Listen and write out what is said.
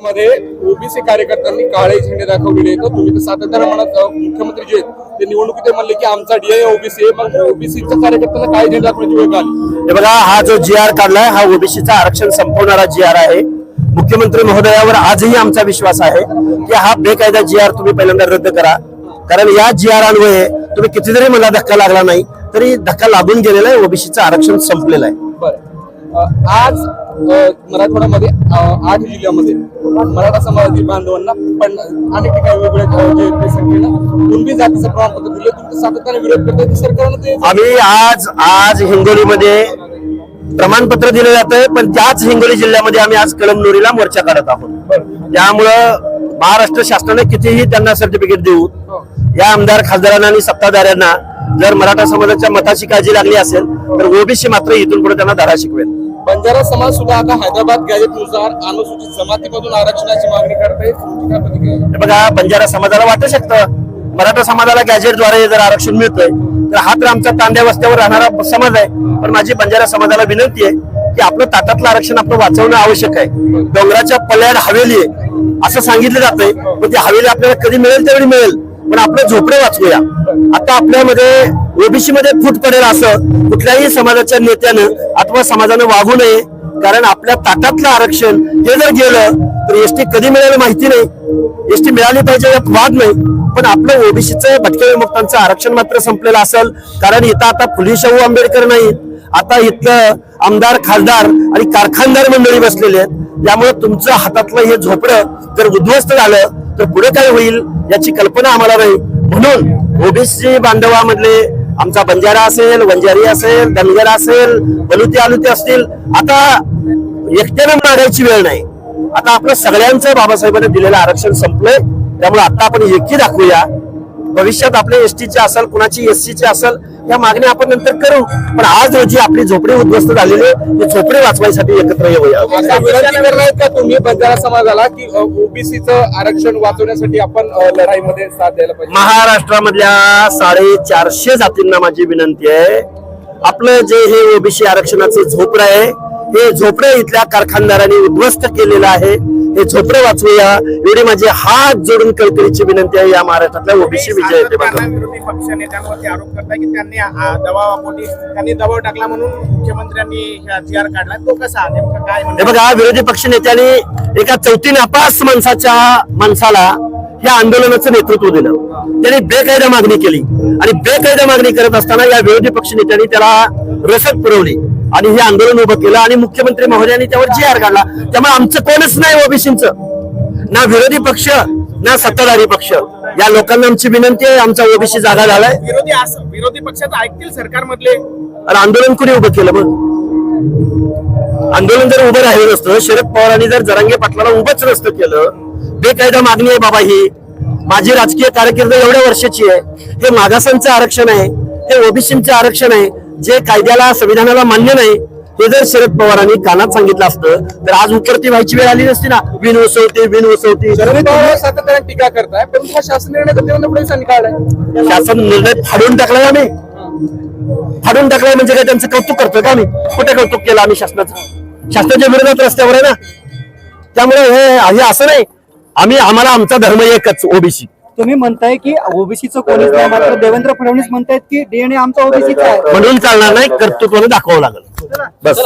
मध्ये ओबीसी कार्यकर्त्यांनी काळे झेंडे दाखवलेले आहेत. तुम्ही तर सातत्याने म्हणत मुख्यमंत्री जे आहेत ते निवडणुकीत म्हणले की आमचा डीआय ओबीसी आहे. मग ओबीसीच्या कार्यकर्त्यांना काळे झेंडे दाखवण्याची वेळ आली हे बघा हा जो जी आर काढलाय हा ओबीसीचा आरक्षण संपवणारा जी आर आहे. मुख्यमंत्री महोदयावर आजही आमचा विश्वास आहे की हा बेकायदा जी आर तुम्ही पहिल्यांदा रद्द करा. कारण या जी आर अन्वये तुम्ही किती जरी मला धक्का लागला नाही तरी धक्का लागून गेलेला आहे ओबीसीचं आरक्षण संपलेलं आहे. आज मराठवाड्यामध्ये आठ जिल्ह्यामध्ये मराठा समाजातील बांधवांना पण अनेक ठिकाणी वेगवेगळ्या अं, संख्येनं कुणबी जातीचं प्रमाणपत्र दिलं. तुम्ही सातत्याने विरोध करताय सरकारनं आम्ही आज आज हिंगोलीमध्ये प्रमाणपत्र दिलं जातंय पण त्याच हिंगोली जिल्ह्यामध्ये आम्ही आज कळमनुरीला मोर्चा काढत आहोत. त्यामुळं महाराष्ट्र शासनाने कितीही त्यांना सर्टिफिकेट देऊ या आमदार खासदारांना आणि सत्ताधाऱ्यांना जर मराठा समाजाच्या मताची काळजी लागली असेल तर ओबीसी मात्र इथून पुढे त्यांना धारा शिकवेल. बंजारा समाज सुद्धा आता हैदराबाद गॅजेटनुसार अनुसूचित जमातीमधून आरक्षणाची मागणी करते बघा बंजारा समाजाला वाटू शकतं. मराठा समाजाला गॅजेटद्वारे जर आरक्षण मिळतंय तर हा तर आमचा तांड्या वस्त्यावर राहणारा समाज आहे. पण माझी बंजारा समाजाला विनंती आहे की आपलं ताटातलं आरक्षण आपलं वाचवणं आवश्यक आहे. डोंगराच्या पल्याड हवेली आहे असं सांगितलं जातंय. पण ती हवेली आपल्याला कधी मिळेल तेवढी मिळेल. पण आपलं झोपडे वाचवूया. आता आपल्यामध्ये ओबीसी मध्ये फूट पडेल असं कुठल्याही समाजाच्या नेत्यानं अथवा समाजानं वागू नये कारण आपल्या ताटातलं आरक्षण हे जर गेलं तर एसटी कधी मिळेल माहिती नाही. एसटी मिळाली पाहिजे यात वाद नाही. पण आपलं ओबीसीचं भटके विमुक्तांचं आरक्षण मात्र संपलेलं असेल कारण इथं आता फुले शाहू आंबेडकर नाही. आता इथलं आमदार खासदार आणि कारखानदार मंडळी बसलेले आहेत. त्यामुळे तुमचं हातातलं हे झोपडं जर उद्ध्वस्त झालं तर पुढे काय होईल याची कल्पना आम्हाला नाही. म्हणून ओबीसी बांधवामधले आमचा बंजारा असेल वंजारी असेल धनगर असेल बलुते आलुते असतील आता एकट्यानं मागायची वेळ नाही. आता आपलं सगळ्यांचं बाबासाहेबांनी दिलेलं आरक्षण संपलंय त्यामुळे आता आपण एकी दाखवूया. भविष्यात आपले एसटीचे असेल कुणाची एससीचे असेल या मागण्या आपण नंतर करू. पण आज रोजी आपली झोपडी उद्ध्वस्त झालेली आहे, ती झोपडी वाचवायसाठी एकत्र येऊया. का तुम्ही बंजारा समाजाला की ओबीसीचं आरक्षण वाचवण्यासाठी आपण लढाईमध्ये साथ द्यायला पाहिजे? महाराष्ट्रामधल्या साडेचारशे जातींना माझी विनंती आहे. आपलं जे हे ओबीसी आरक्षणाचं झोपडं आहे हे झोपडं इथल्या कारखानदारांनी उद्ध्वस्त केलेलं आहे. हे झोपडं वाचवूया. एवढी माझी हात जोडून कळकळीची विनंती आहे. या महाराष्ट्रातल्या ओबीसी विजय विरोधी पक्ष नेत्यांवरती आरोप करताय की त्यांनी दबावापोटी त्यांनी दबाव टाकला म्हणून मुख्यमंत्र्यांनी आर काढला. तो कसा नेमकं काय हे बघा विरोधी पक्ष नेत्यांनी एका चौथी नापास माणसाच्या माणसाला या आंदोलनाचं नेतृत्व दिलं. त्यांनी बेकायदा मागणी केली. आणि बेकायदा मागणी करत असताना या विरोधी पक्ष नेत्यांनी त्याला रसद पुरवली. आणि हे आंदोलन उभं केलं आणि मुख्यमंत्री महोदयांनी त्यावर जी आर काढला त्यामुळे आमचं कोणच नाही ओबीसीचं. ना विरोधी पक्ष ना सत्ताधारी पक्ष. या लोकांना आमची विनंती आहे आमचा ओबीसी जागा झालाय. विरोधी असं विरोधी पक्षाचं ऐकतील सरकारमधले. आणि आंदोलन कुणी उभं केलं मग आंदोलन जर उभं राहिलं नसतं शरद पवारांनी जर जरांगे पाटलाला उभंच नसतं केलं बेकायदा मागणी आहे बाबा ही. माझी राजकीय कारकीर्द एवढ्या वर्षाची आहे. हे मागासांचं आरक्षण आहे हे ओबीसीचं आरक्षण आहे. जे कायद्याला संविधानाला मान्य नाही हे जर शरद पवारांनी कानात सांगितलं असतं तर आज उपरती व्हायची वेळ आली नसती ना. बिन वसवती बिन वसवती. सातत्याने टीका करताय पण हा शासन निर्णय काढलाय. शासन निर्णय फाडून टाकलाय आम्ही. फाडून टाकलाय म्हणजे काय त्यांचं कौतुक करतोय का आम्ही? कुठे कौतुक केलं आम्ही शासनाचं? शासनाच्या विरोधात रस्त्यावर आहे ना. त्यामुळे हे हे असं नाही. आम्ही आम्हाला आमचा धर्म एकच ओबीसी. तुम्ही म्हणताय की ओबीसीचं कोणीच नाही मात्र देवेंद्र फडणवीस म्हणतायत की डीएनए आमचा ओबीसीचा आहे. म्हणून चालणार नाही कर्तृत्वाने दाखवावं लागेल. बस.